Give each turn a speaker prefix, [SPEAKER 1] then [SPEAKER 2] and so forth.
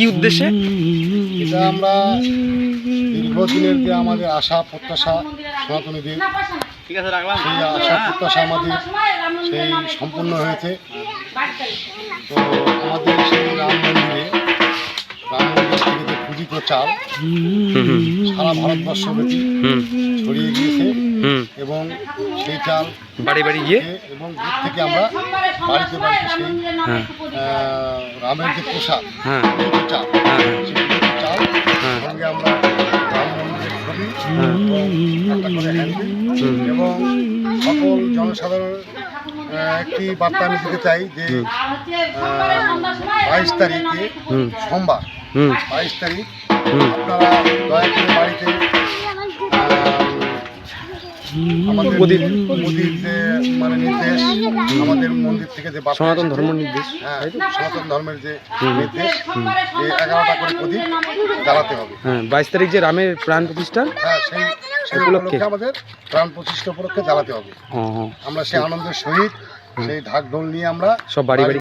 [SPEAKER 1] কি উদ্দেশ্যে?
[SPEAKER 2] এটা আমরা দীর্ঘদিনের যে আমাদের আশা প্রত্যাশা সনাতনীদের
[SPEAKER 1] ঠিক আছে রাখলাম।
[SPEAKER 2] সেই আশা প্রত্যাশা আমাদের সেই সম্পূর্ণ হয়েছে। তো আমাদের সেই রাম মন্দিরে রাম মন্দির থেকে যে পূজিত চাল সারা ভারতবর্ষব্যাপী
[SPEAKER 1] হুম
[SPEAKER 2] ছড়িয়ে গিয়েছে। এবং সেই চাল
[SPEAKER 1] বাড়ি বাড়ি গিয়ে?
[SPEAKER 2] এবং দূর থেকে আমরা বাড়িতে বাড়িতে সেই
[SPEAKER 1] হ্যাঁ।
[SPEAKER 2] রামের যে প্রসাদ
[SPEAKER 1] হ্যাঁ।
[SPEAKER 2] চাল
[SPEAKER 1] হ্যাঁ।
[SPEAKER 2] চাল
[SPEAKER 1] হ্যাঁ।
[SPEAKER 2] সঙ্গে আমরা রাম মন্দিরের ছবি
[SPEAKER 1] হ্যাঁ।
[SPEAKER 2] এবং সকল জনসাধারণ একটি বার্তা আমি দিতে চাই যে বাইশ তারিখে সোমবার বাইশ তারিখ আপনারা আমাদের
[SPEAKER 1] প্রদীপ।
[SPEAKER 2] মোদির যে মানে নির্দেশ আমাদের মন্দির থেকে যে
[SPEAKER 1] সনাতন ধর্ম নির্দেশ
[SPEAKER 2] হ্যাঁ সনাতন ধর্মের যে নির্দেশ যে এগারোটা করে প্রদীপ জ্বালাতে হবে।
[SPEAKER 1] হ্যাঁ বাইশ তারিখ যে রামের প্রাণ প্রতিষ্ঠান
[SPEAKER 2] হ্যাঁ সেই সেই
[SPEAKER 1] উপলক্ষে?
[SPEAKER 2] আমাদের প্রাণ প্রতিষ্ঠা উপলক্ষে জ্বালাতে হবে। আমরা সেই আনন্দের সহিত সেই ঢাক ঢোল নিয়ে আমরা
[SPEAKER 1] সব বাড়ি বাড়ি